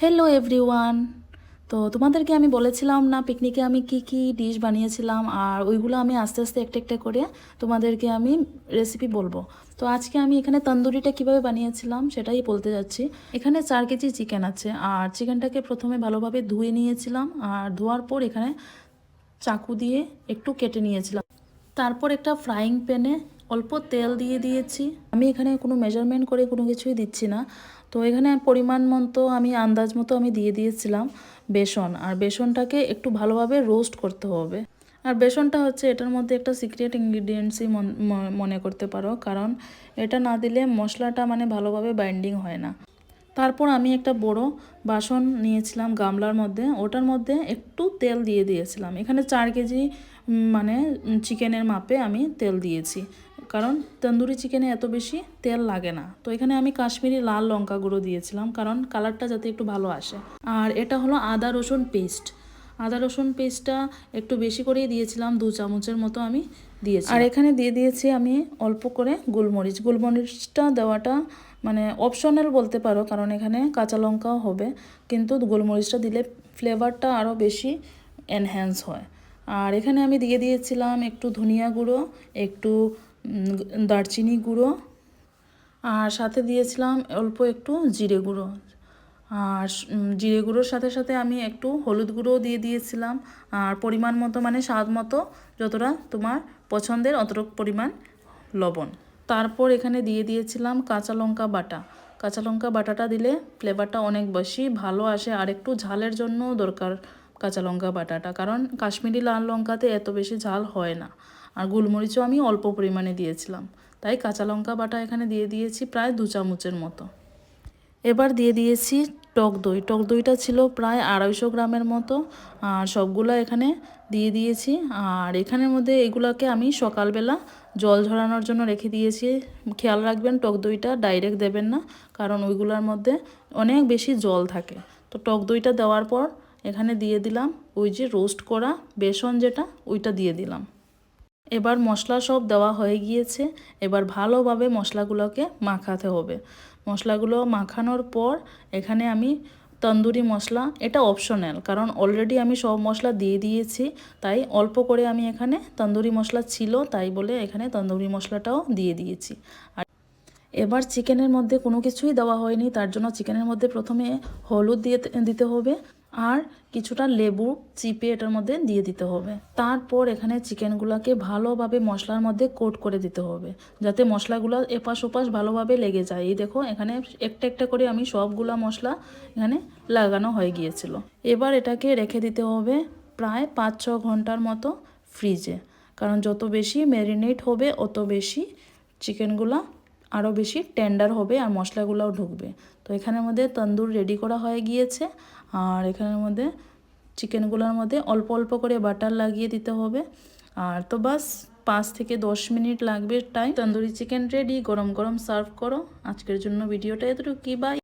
Hello everyone তো তোমাদেরকে আমি বলেছিলাম না পিকনিকে আমি কি কি ডিশ বানিয়েছিলাম, আর ওইগুলো আমি আস্তে আস্তে একটা একটা করে তোমাদেরকে আমি রেসিপি বলব। তো আজকে আমি এখানে তন্দুরিটা কীভাবে বানিয়েছিলাম সেটাই বলতে যাচ্ছি। এখানে চার কেজি চিকেন আছে, আর চিকেনটাকে প্রথমে ভালোভাবে ধুয়ে নিয়েছিলাম, আর ধোয়ার পর এখানে চাকু দিয়ে একটু কেটে নিয়েছিলাম। তারপর একটা ফ্রাইং প্যানে অল্প তেল দিয়ে দিয়েছি। আমি এখানে কোনো মেজারমেন্ট করে কোনো কিছুই দিচ্ছি না। তো এখানে পরিমাণ মতো আমি, আন্দাজ মতো আমি দিয়ে দিয়েছিলাম বেসন। আর বেসনটাকে একটু ভালোভাবে রোস্ট করতে হবে। আর বেসনটা হচ্ছে এটার মধ্যে একটা সিক্রেট ইনগ্রিডিয়েন্টসই মনে করতে পারো। কারণ এটা না দিলে মশলাটা মানে ভালোভাবে বাইন্ডিং হয় না। তারপর আমি একটা বড় বাসন নিয়েছিলাম গামলার মধ্যে। ওটার মধ্যে একটু তেল দিয়ে দিয়েছিলাম। এখানে চার কেজি মানে চিকেনের মাপে আমি তেল দিয়েছি। কারণ তন্দুরি চিকেনে এত বেশি তেল লাগে না। তো এখানে আমি কাশ্মীরি লাল লঙ্কা গুঁড়ো দিয়েছিলাম, কারণ কালারটা যাতে একটু ভালো আসে। আর এটা হলো আদা রসুন পেস্ট। আদা রসুন পেস্টটা একটু বেশি করেই দিয়েছিলাম, দু চামচের মতো আমি দিয়েছি। আর এখানে দিয়ে দিয়েছি আমি অল্প করে গোলমরিচ। গোলমরিচটা দেওয়াটা মানে অপশনাল বলতে পারো, কারণ এখানে কাঁচা লঙ্কাও হবে, কিন্তু গোলমরিচটা দিলে ফ্লেভারটা আরও বেশি এনহ্যান্স হয়। আর এখানে আমি দিয়ে দিয়েছিলাম একটু ধনিয়া গুঁড়ো, একটু দারচিনি গুঁড়ো, আর সাথে দিয়েছিলাম অল্প একটু জিরে গুঁড়ো। আর জিরে গুঁড়োর সাথে সাথে আমি একটু হলুদ গুঁড়োও দিয়ে দিয়েছিলাম। আর পরিমাণ মতো মানে স্বাদ মতো যতটা তোমার পছন্দের অতটুকু পরিমাণ লবণ। তারপর এখানে দিয়ে দিয়েছিলাম কাঁচা লঙ্কা বাটা। কাঁচা লঙ্কা বাটাটা দিলে ফ্লেভারটা অনেক বেশি ভালো আসে, আর একটু ঝালের জন্য দরকার। কাঁচা লঙ্কা বাটাটা, কারণ কাশ্মীরি লাল লঙ্কাতে এত বেশি ঝাল হয় না। আর গোলমরিচও আমি অল্প পরিমাণে দিয়েছিলাম। তাই কাঁচা লঙ্কা বাটা এখানে দিয়ে দিয়েছি প্রায় দু চামচের মতো। এবার দিয়ে দিয়েছি টক দই। টক দইটা ছিল প্রায় আড়াইশো গ্রামের মতো। আর সবগুলো এখানে দিয়ে দিয়েছি। আর এখানের মধ্যে এগুলাকে আমি সকালবেলা জল ঝরানোর জন্য রেখে দিয়েছি। খেয়াল রাখবেন, টক দইটা ডাইরেক্ট দেবেন না, কারণ ওইগুলোর মধ্যে অনেক বেশি জল থাকে। তো টক দইটা দেওয়ার পর এখানে দিয়ে দিলাম ওই যে রোস্ট করা বেসন যেটা, ওইটা দিয়ে দিলাম। এবার মশলা সব দেওয়া হয়ে গিয়েছে। এবার ভালোভাবে মশলাগুলোকে মাখাতে হবে। মশলাগুলো মাখানোর পর এখানে আমি তন্দুরি মশলা, এটা অপশনাল কারণ অলরেডি আমি সব মশলা দিয়ে দিয়েছি, তাই অল্প করে আমি এখানে তন্দুরি মশলা ছিল, তাই বলে এখানে তন্দুরি মশলাটাও দিয়ে দিয়েছি। আর এবার চিকেনের মধ্যে কোনো কিছুই দেওয়া হয়নি, তার জন্য চিকেনের মধ্যে প্রথমে হলুদ দিয়ে দিতে হবে। আর কিছুটা লেবু চিপে এটার মধ্যে দিয়ে দিতে হবে। তারপর এখানে চিকেনগুলোকে ভালোভাবে মশলার মধ্যে কোট করে দিতে হবে, যাতে মশলাগুলো এপাশ ওপাশ ভালোভাবে লেগে যায়। এই দেখো, এখানে একটা একটা করে আমি সবগুলা মশলা এখানে লাগানো হয়ে গিয়েছিল। এবার এটাকে রেখে দিতে হবে প্রায় পাঁচ ছ ঘণ্টার মতো ফ্রিজে। কারণ যত বেশি ম্যারিনেট হবে, অত বেশি চিকেনগুলো আরও বেশি টেন্ডার হবে আর মশলাগুলোও ঢুকবে। তো এখানের মধ্যে তন্দুর রেডি করা হয়ে গিয়েছে। আর এখানের মধ্যে চিকেনগুলোর মধ্যে অল্প অল্প করে বাটার লাগিয়ে দিতে হবে। আর তো বাস পাঁচ থেকে দশ মিনিট লাগবে টাইম তন্দুরি চিকেন রেডি গরম গরম সার্ভ করো। আজকের জন্য ভিডিওটা এতটুকু কী বাই